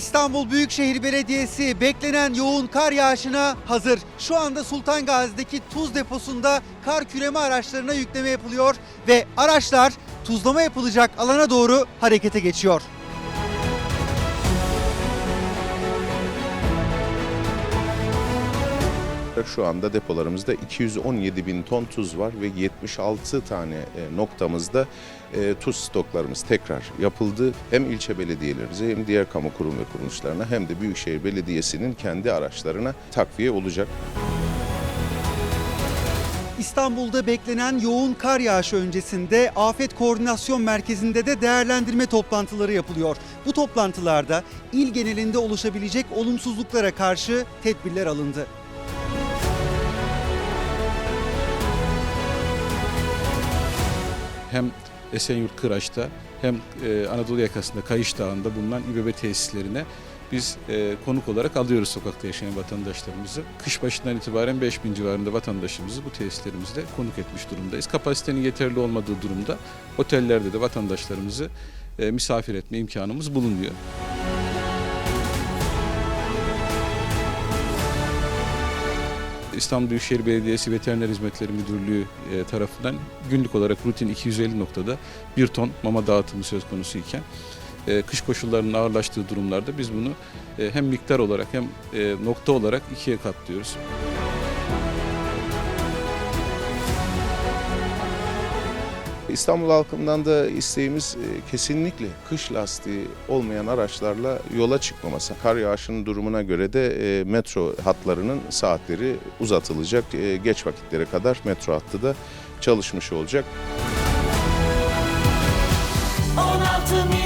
İstanbul Büyükşehir Belediyesi beklenen yoğun kar yağışına hazır. Şu anda Sultan Gazi'deki tuz deposunda kar küreme araçlarına yükleme yapılıyor ve araçlar tuzlama yapılacak alana doğru harekete geçiyor. Şu anda depolarımızda 217 bin ton tuz var ve 76 tane e, noktamızda e, tuz stoklarımız tekrar yapıldı. Hem ilçe belediyelerimize hem diğer kamu kurum ve kuruluşlarına hem de Büyükşehir Belediyesi'nin kendi araçlarına takviye olacak. İstanbul'da beklenen yoğun kar yağışı öncesinde Afet Koordinasyon Merkezi'nde de değerlendirme toplantıları yapılıyor. Bu toplantılarda il genelinde oluşabilecek olumsuzluklara karşı tedbirler alındı. Hem Esenyurt Kıraç'ta hem e, Anadolu yakasında Kayış Dağı'nda bulunan İBB tesislerine biz e, konuk olarak alıyoruz sokakta yaşayan vatandaşlarımızı. Kış başından itibaren 5000 civarında vatandaşımızı bu tesislerimizde konuk etmiş durumdayız. Kapasitenin yeterli olmadığı durumda otellerde de vatandaşlarımızı e, misafir etme imkanımız bulunuyor. İstanbul Büyükşehir Belediyesi Veteriner Hizmetleri Müdürlüğü e, tarafından günlük olarak rutin 250 noktada bir ton mama dağıtımı söz konusu iken e, kış koşullarının ağırlaştığı durumlarda biz bunu e, hem miktar olarak hem nokta olarak ikiye katlıyoruz. İstanbul halkından da isteğimiz e, kesinlikle kış lastiği olmayan araçlarla yola çıkmaması. Kar yağışının durumuna göre de e, metro hatlarının saatleri uzatılacak. E, Geç vakitlere kadar metro hattı da çalışmış olacak. 16 milyon